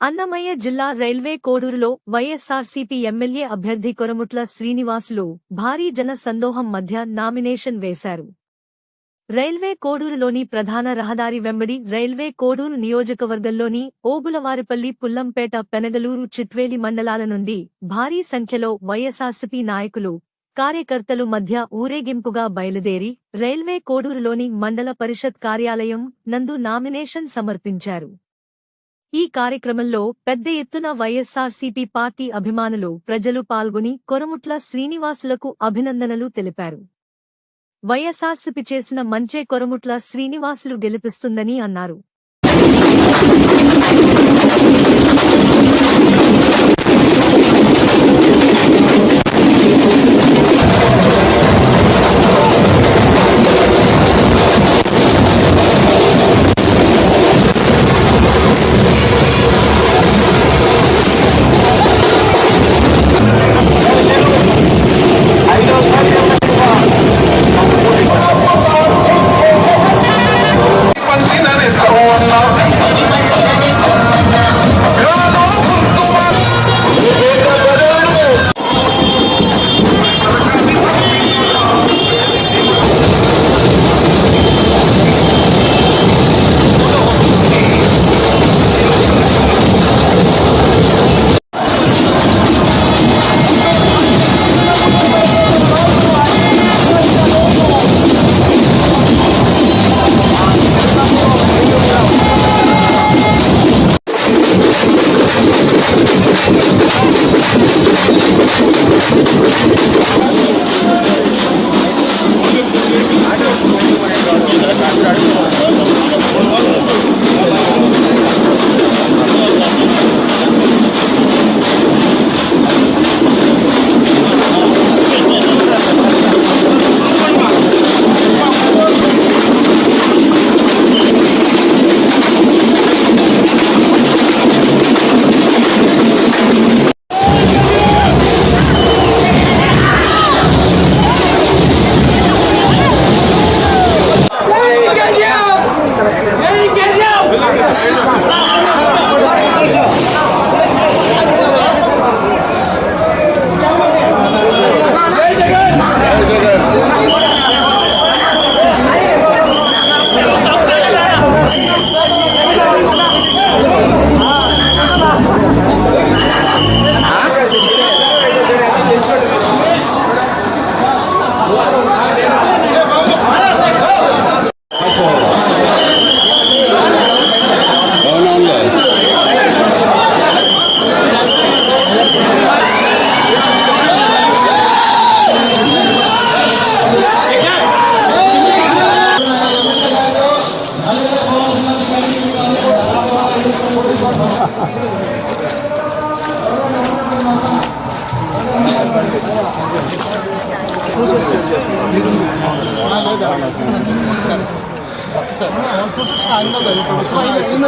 అన్నమయ్య జిల్లా railway కోడూరులో YSRCP MLA అభ్యర్థి కొరముట్ల శ్రీనివాసులు భారీ జన సందోహం మధ్య నామినేషన్ వేశారు. రైల్వే కోడూరులోని ప్రధాన రహదారి వెంబడి రైల్వే కోడూరు నియోజకవర్గంలోని ఓబులవారిపల్లి పుల్లంపేట పెనగలూరు చిట్వేలి మండలాల నుండి భారీ సంఖ్యలో వైఎస్సార్సీపీ నాయకులు కార్యకర్తలు మధ్య ఊరేగింపుగా బయలుదేరి రైల్వే కోడూరులోని మండల పరిషత్ కార్యాలయం నందు నామినేషన్ సమర్పించారు. ఈ కార్యక్రమంలో పెద్ద ఎత్తున వైఎస్సార్సీపీ పార్టీ అభిమానులు ప్రజలు పాల్గొని కొరముట్ల శ్రీనివాసులకు అభినందనలు తెలిపారు. వైఎస్సార్సీపీ చేసిన మంచే కొరముట్ల శ్రీనివాసులు గెలిపిస్తుందని అన్నారు. Allah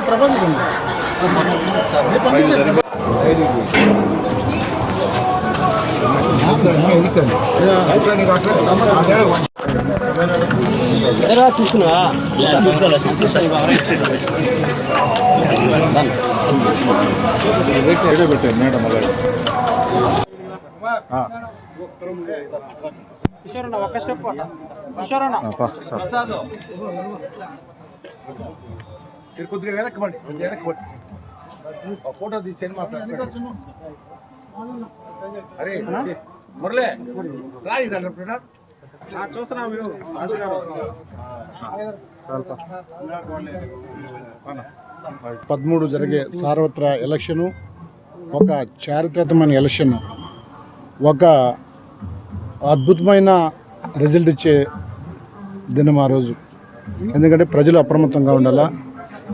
ప్రబంధం తీసుకున్నావా పెట్టాను మేడం అలాగే మీరు కొద్దిగా వెనక్కమండి కొద్దిగా వెనక్కమండి ఒక ఫోటో తీసేయండి మా అరే మురళే అన్నప్పుడు పదమూడు జరిగే సార్వత్ర ఎలక్షను ఒక చారిత్రాత్మకమైన ఎలక్షన్ ఒక అద్భుతమైన రిజల్ట్ ఇచ్చే దినం ఆ రోజు. ఎందుకంటే ప్రజలు అప్రమత్తంగా ఉండాలా?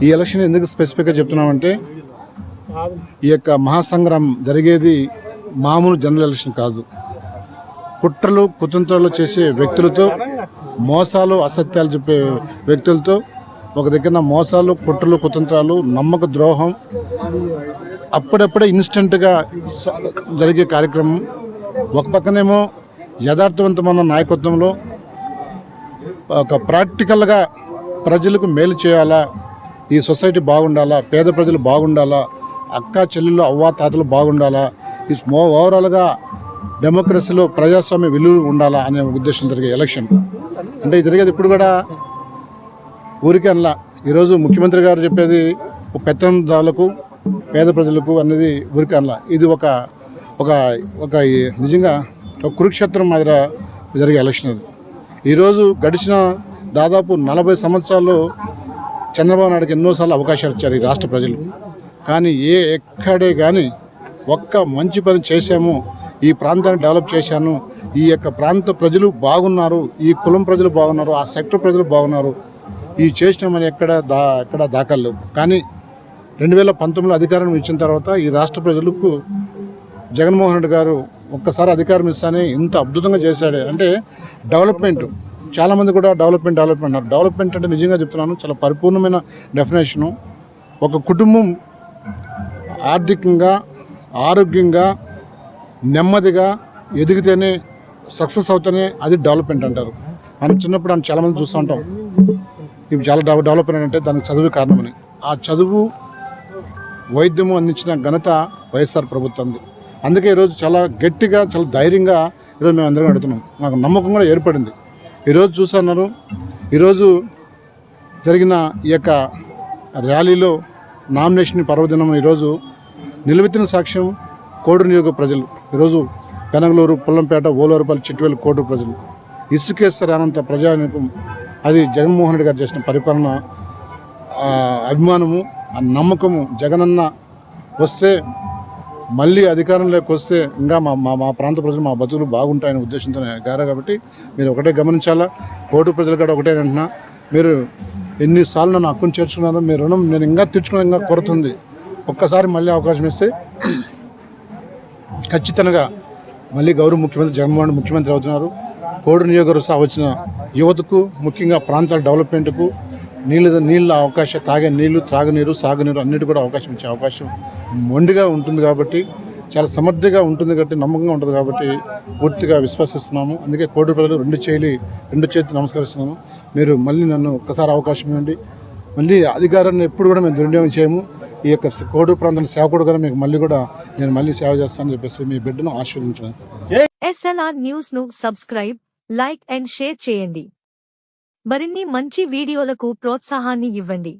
ఈ ఎలక్షన్ ఎందుకు స్పెసిఫిక్గా చెప్తున్నామంటే ఈ యొక్క మహాసంగ్రామం జరిగేది మామూలు జనరల్ ఎలక్షన్ కాదు. కుట్రలు కుతంత్రాలు చేసే వ్యక్తులతో మోసాలు అసత్యాలు చెప్పే వ్యక్తులతో ఒక దగ్గర మోసాలు కుట్రలు కుతంత్రాలు నమ్మక ద్రోహం అప్పుడప్పుడే ఇన్స్టెంట్గా జరిగే కార్యక్రమం. ఒక పక్కనేమో యథార్థవంతమైన నాయకత్వంలో ఒక ప్రాక్టికల్గా ప్రజలకు మేలు చేయాలా? ఈ సొసైటీ బాగుండాలా? పేద ప్రజలు బాగుండాలా? అక్క చెల్లెలు అవ్వ తాతలు బాగుండాలా? ఈ మో- ఓవరాల్గా డెమోక్రసీలో ప్రజాస్వామ్య విలువలు ఉండాలా అనే ఉద్దేశం జరిగే ఎలక్షన్. అంటే ఇది జరిగేది ఇప్పుడు కూడా ఊరికే అనలా. ఈరోజు ముఖ్యమంత్రి గారు చెప్పేది ఒక పెత్తందారులకు పేద ప్రజలకు అనేది ఊరికే అనలా. ఇది ఒక ఒక ఒక నిజంగా కురుక్షేత్రం మాదిర జరిగే ఎలక్షన్ అది. ఈరోజు గడిచిన దాదాపు నలభై సంవత్సరాల్లో చంద్రబాబు నాయుడుకి ఎన్నోసార్లు అవకాశాలు ఇచ్చారు ఈ రాష్ట్ర ప్రజలు. కానీ ఏ ఎక్కడే కానీ ఒక్క మంచి పని చేశాము ఈ ప్రాంతాన్ని డెవలప్ చేశాను ఈ యొక్క ప్రాంత ప్రజలు బాగున్నారు ఈ కులం ప్రజలు బాగున్నారు ఆ సెక్టర్ ప్రజలు బాగున్నారు ఈ చేసిన మరి ఎక్కడ దా ఎక్కడ దాఖలు కానీ రెండు వేల పంతొమ్మిదిలో అధికారం ఇచ్చిన తర్వాత ఈ రాష్ట్ర ప్రజలకు జగన్మోహన్ రెడ్డి గారు ఒక్కసారి అధికారం ఇస్తానే ఇంత అద్భుతంగా చేశాడు. అంటే డెవలప్మెంట్ చాలామంది కూడా డెవలప్మెంట్ డెవలప్మెంట్ అన్నారు. డెవలప్మెంట్ అంటే నిజంగా చెప్తున్నాను చాలా పరిపూర్ణమైన డెఫినేషను. ఒక కుటుంబం ఆర్థికంగా ఆరోగ్యంగా నెమ్మదిగా ఎదిగితేనే సక్సెస్ అవుతేనే అది డెవలప్మెంట్ అంటారు. మనం చిన్నప్పుడు మనం చాలామంది చూస్తూ ఉంటాం. ఇవి చాలా డెవ- డెవలప్మెంట్ అంటే దానికి చదువు కారణమని. ఆ చదువు వైద్యము అందించిన ఘనత వైఎస్ఆర్ ప్రభుత్వంది. అందుకే ఈరోజు చాలా గట్టిగా చాలా ధైర్యంగా ఈరోజు మేము అందరం అడుగుతున్నాం. మాకు నమ్మకం కూడా ఏర్పడింది. ఈరోజు చూసన్నారు ఈరోజు జరిగిన ఈ యొక్క ర్యాలీలో నామినేషన్ పర్వదినం ఈరోజు నిలబెత్తిన సాక్ష్యం కోడు నియోగ ప్రజలు. ఈరోజు పెనంగళూరు పుల్లంపేట ఓలూరుపల్లి చిట్టువేలు కోడు ప్రజలు. ఇసుకేస్తారనంత ప్రజానికం అది జగన్మోహన్ రెడ్డి గారు చేసిన పరిపాలన అభిమానము ఆ నమ్మకము జగనన్న వస్తే మళ్ళీ అధికారంలోకి వస్తే ఇంకా మా మా మా ప్రాంత ప్రజలు మా బతుకులు బాగుంటాయనే ఉద్దేశంతో గారు కాబట్టి మీరు ఒకటే గమనించాలా? కోటి ప్రజలు కూడా ఒకటే అంటున్నా. మీరు ఎన్నిసార్లు నన్ను అక్కుని చేర్చుకున్నారో మీ రుణం నేను ఇంకా తీర్చుకునే ఇంకా కొరతుంది. ఒక్కసారి మళ్ళీ అవకాశం ఇస్తే ఖచ్చితంగా మళ్ళీ గౌరవ ముఖ్యమంత్రి జగన్మోహన్ ముఖ్యమంత్రి అవుతున్నారు. కోడు నియోజకవర్గ వచ్చిన యువతకు ముఖ్యంగా ప్రాంతాల డెవలప్మెంట్కు నీళ్ళ నీళ్ళ అవకాశం తాగే నీళ్ళు త్రాగునీరు సాగునీరు అన్నిటి కూడా అవకాశం ఇచ్చే అవకాశం మొండిగా ఉంటుంది కాబట్టి చాలా సమర్థిగా ఉంటుంది కాబట్టి నమ్మకంగా ఉంటుంది కాబట్టి పూర్తిగా విశ్వసిస్తున్నాము. అందుకే కోటి రూపాయలు రెండు చేయి రెండు చేతులు నమస్కరిస్తున్నాము. మీరు మళ్ళీ నన్ను ఒక్కసారి అవకాశం ఇవ్వండి. మళ్ళీ అధికారాన్ని ఎప్పుడు కూడా మేము దుర్వినియోగం చేయము. ఈ యొక్క కోడూరు ప్రాంతం సేవకుడు కూడా మీకు మళ్ళీ కూడా నేను మళ్ళీ సేవ చేస్తానని చెప్పేసి మీ బిడ్డను ఆశీర్వదించాను ఎస్ఎల్ఆర్ న్యూస్ను సబ్స్క్రైబ్ లైక్ అండ్ షేర్ చేయండి. మరిన్ని మంచి వీడియోలకు ప్రోత్సాహాన్ని ఇవ్వండి.